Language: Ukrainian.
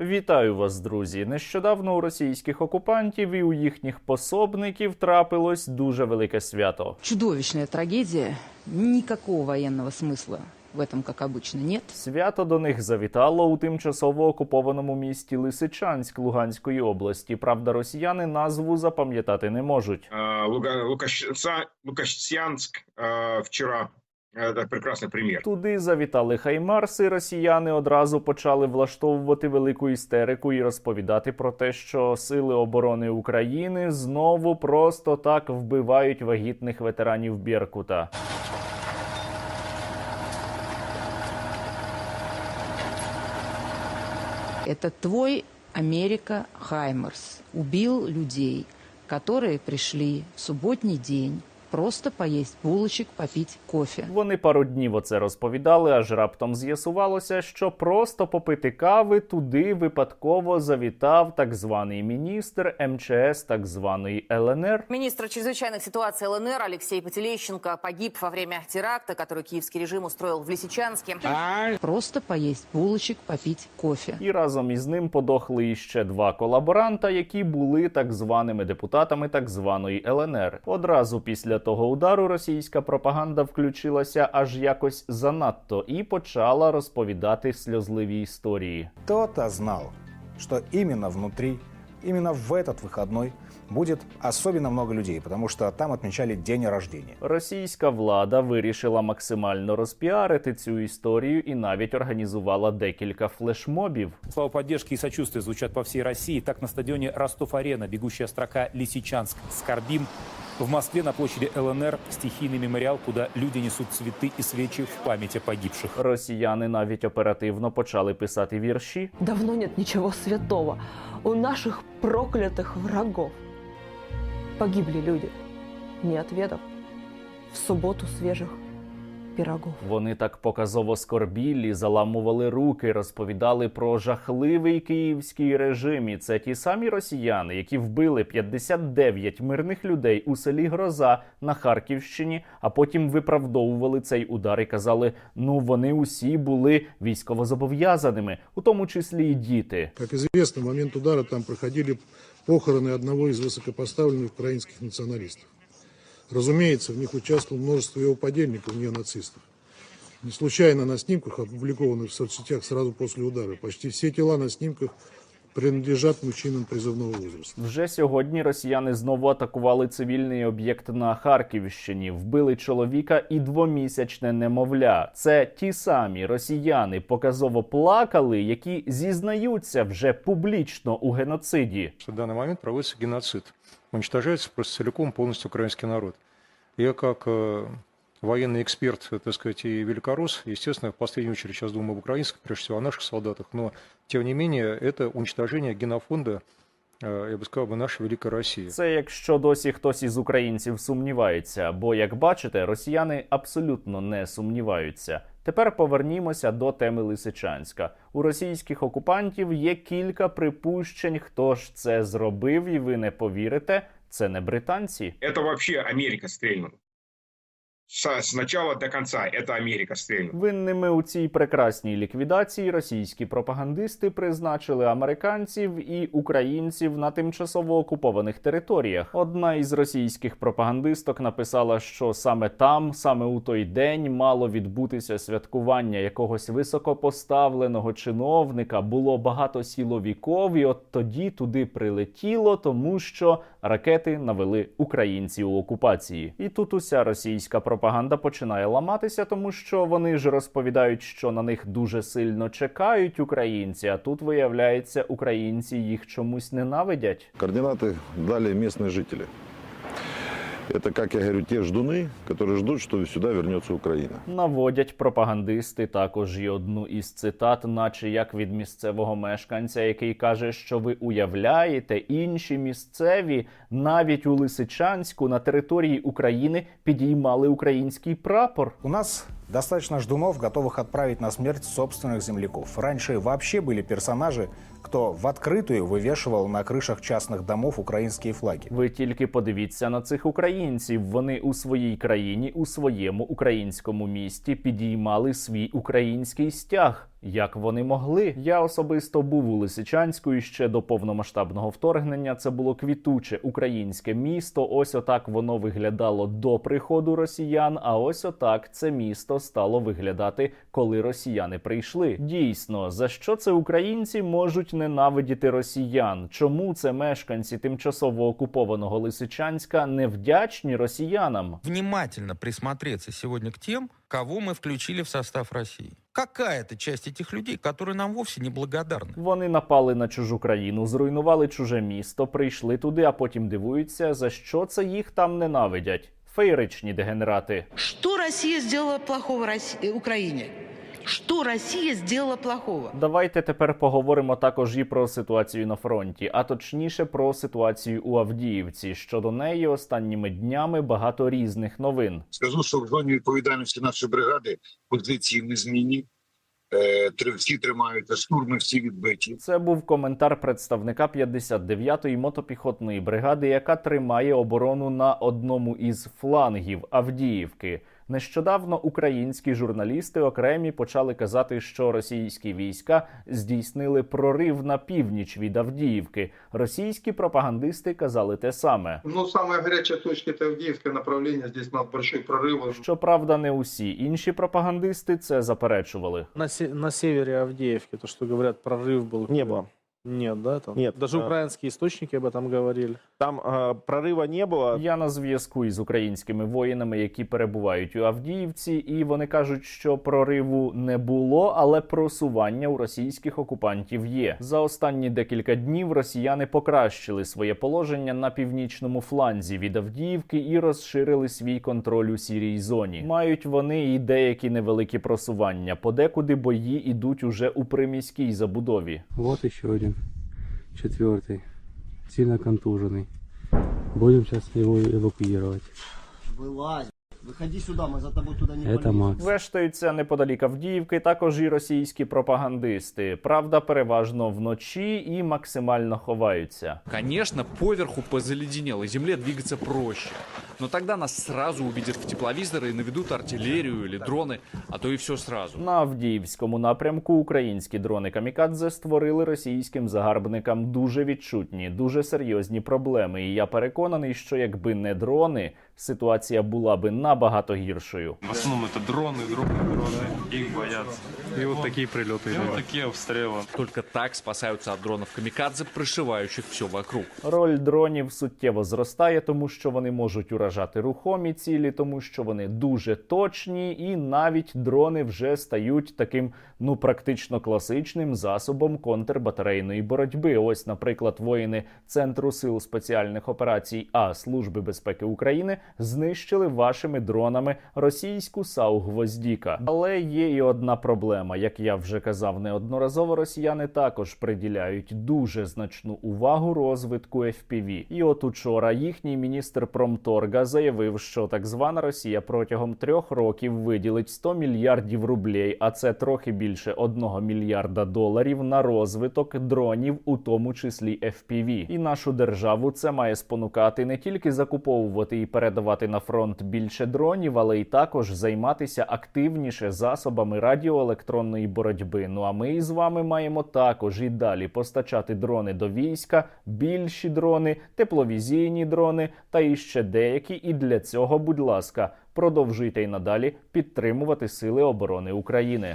Вітаю вас, друзі! Нещодавно у російських окупантів і у їхніх пособників трапилось дуже велике свято. Чудовищная трагедия. Никакого военного смысла в этом, как обычно, нет. Свято до них завітало у тимчасово окупованому місті Лисичанськ Луганської області. Правда, росіяни назву запам'ятати не можуть. Э, Луга- Лукаща- Лукащанск э, вчера. Это прекрасный пример. Туди завітали хаймарси. Росіяни одразу почали влаштовувати велику істерику і розповідати про те, що сили оборони України знову просто так вбивають вагітних ветеранів Біркута. Это твой Америка Хаймерс убил людей, которые пришли в субботний день просто поесть булочек, попить кофе. Вони пару днів оце розповідали, аж раптом з'ясувалося, що просто попити кави туди випадково завітав так званий міністр МЧС так званої ЛНР. Министр чрезвычайных ситуаций ЛНР Алексей Потелещенко погиб во время теракта, который киевский режим устроил в Лисичанске. Просто поесть булочек, попить кофе. І разом із ним подохли іще два колаборанта, які були так званими депутатами так званої ЛНР. Одразу після того удару російська пропаганда включилася аж якось занадто і почала розповідати сльозливі історії. Кто-то знал, что именно внутри, именно в этот выходной будет особенно много людей, потому что там отмечали день рождения. Російська влада вирішила максимально розпіарити цю історію і навіть організувала декілька флешмобів. Слова поддержки и сочувствия звучат по всей России. Так на стадионе Ростов-Арена бегущая строка «Лисичанск. Скорбим». В Москве на площади ЛНР стихийный мемориал, куда люди несут цветы и свечи в память о погибших. Росіяни навіть оперативно почали писати вірші. Давно нет ничего святого. У наших проклятых врагов погибли люди, не отведав в субботу свежих пирогов. Вони так показово скорбілі, заламували руки, розповідали про жахливий київський режим. І це ті самі росіяни, які вбили 59 мирних людей у селі Гроза на Харківщині, а потім виправдовували цей удар і казали: ну вони усі були військовозобов'язаними, у тому числі і діти. Как известно, в момент удара там проходили похороны одного из высокопоставленных украинских националистов. Разумеется, в них участвовало множество его подельников, неонацистов. Не случайно на снимках, опубликованных в соцсетях сразу после удара, почти все тела на снимках принадлежат мужчинам призывного возраста. Вже сьогодні росіяни знову атакували цивільний об'єкт на Харківщині, вбили чоловіка і двомісячне немовля. Це ті самі росіяни показово плакали, які зізнаються вже публічно у геноциді. что в данный момент проводится геноцид. Уничтожается просто целиком полностью украинский народ. Я как э, военный эксперт, так сказать, и великорос, естественно, в последнюю очередь сейчас думаю об украинских, прежде всего о наших солдатах, но, тем не менее, это уничтожение генофонда, я бы сказал, бы, нашей великой России. Це якщо досі хтось із українців сумнівається, бо як бачите, росіяни абсолютно не сумніваються. Тепер повернімося до теми Лисичанська. У російських окупантів є кілька припущень, хто ж це зробив, і ви не повірите, це не британці. Это вообще Америка стрельнула. С начала до конца это Америка стрельнула. Винними у цій прекрасній ліквідації російські пропагандисти призначили американців і українців на тимчасово окупованих територіях. Одна із російських пропагандисток написала, що саме там, саме у той день, мало відбутися святкування якогось високопоставленого чиновника. Було багато сіловіков, і от тоді туди прилетіло, тому що ракети навели українців у окупації. І тут уся російська пропаганда починає ламатися, тому що вони ж розповідають, що на них дуже сильно чекають українці. А тут виявляється, українці їх чомусь ненавидять. Координати дали местные жители. Это, как я говорю, те ждуны, которые ждут, что сюда вернется Украина. Наводять пропагандисти також і одну із цитат, наче як від місцевого мешканця, який каже, що ви уявляєте, інші місцеві навіть у Лисичанську на території України підіймали український прапор. У нас достаточно ждунов, готовых отправить на смерть собственных земляков. Раньше вообще были персонажи, кто в открытую вывешивал на крышах частных домов украинские флаги. Ви тільки подивіться на цих українців. Вони у своїй країні, у своєму українському місті підіймали свій український стяг. Як вони могли? Я особисто був у Лисичанську і ще до повномасштабного вторгнення. Це було квітуче українське місто. Ось отак воно виглядало до приходу росіян. А ось отак це місто стало виглядати, коли росіяни прийшли. Дійсно, за що це українці можуть ненавидіти росіян? Чому це мешканці тимчасово окупованого Лисичанська невдячні росіянам? внимательно присмотреться сегодня к тем, кого мы включили в состав России. Какая-то часть этих людей, которые нам вовсе не благодарны. Вони напали на чужу країну, зруйнували чуже місто, прийшли туди, а потім дивуються, за що це їх там ненавидять. Феєричні дегенерати. Что Россия сделала плохого Росси- э, Что Россия сделала плохого? Давайте тепер поговоримо також і про ситуацію на фронті, а точніше про ситуацію у Авдіївці. Щодо неї останніми днями багато різних новин. Скажу, що в зоні відповідальності нашої бригади позиції незмінні. Е, три- Всі тримаються, штурми всі відбиті. Це був коментар представника 59-ї мотопіхотної бригади, яка тримає оборону на одному із флангів Авдіївки. Нещодавно українські журналісти окремі почали казати, що російські війська здійснили прорив на північ від Авдіївки. Російські пропагандисти казали те саме. Ну, самая горячая точка это Авдеевское направление. Здесь у нас большой прорыв. Щоправда, не усі інші пропагандисти це заперечували. На, се- на севере Авдеевки, то, что говорят, прорыв был. Не было. Нет, да? Там? Нет, Даже а- украинские источники об этом говорили. Там э, прорыва не было. Я на зв'язку із українськими воїнами, які перебувають у Авдіївці, і вони кажуть, що прориву не було, але просування у російських окупантів є. За останні декілька днів росіяни покращили своє положення на північному фланзі від Авдіївки і розширили свій контроль у сірій зоні. Мають вони і деякі невеликі просування. Подекуди бої ідуть уже у приміській забудові. Вот еще один, четвертый, сильно контуженный. Будем сейчас его эвакуировать. Вылазь. Выходи сюда, мы за тобой туда не Это полезем. Макс. Вештаються неподалік Авдіївки також і російські пропагандисти. Правда, переважно вночі і максимально ховаються. Конечно, поверху по заледенелой земле двигаться проще. Но тогда нас сразу увидят в тепловизоры и наведут артиллерию или дроны, а то и все сразу. На Авдіївському напрямку українські дрони Камікадзе створили російським загарбникам дуже відчутні, дуже серйозні проблеми. І я переконаний, що якби не дрони, ситуація була би набагато гіршою. В основном это дроны, дроны, дроны. Их боятся. И вот такие прилеты И идут. вот такие обстрелы. Только так спасаются от дронов камикадзе, прошивающих все вокруг. Роль дронів суттєво зростає, тому що вони можуть уражати рухомі цілі, тому що вони дуже точні, і навіть дрони вже стають таким ну практично класичним засобом контрбатарейної боротьби. Ось, наприклад, воїни Центру сил спеціальних операцій А Служби безпеки України знищили вашими дронами російську САУ Гвоздіка. Але є і одна проблема. Як я вже казав неодноразово, росіяни також приділяють дуже значну увагу розвитку FPV. І от учора їхній міністр промторга заявив, що так звана Росія протягом трьох років виділить 100 мільярдів рублей, а це трохи більше одного мільярда доларів на розвиток дронів, у тому числі FPV. І нашу державу це має спонукати не тільки закуповувати і передавати на фронт більше дронів, але й також займатися активніше засобами радіоелектронної боротьби. Ну а ми із вами маємо також і далі постачати дрони до війська, більші дрони, тепловізійні дрони та іще деякі. І для цього, будь ласка, продовжуйте й надалі підтримувати сили оборони України.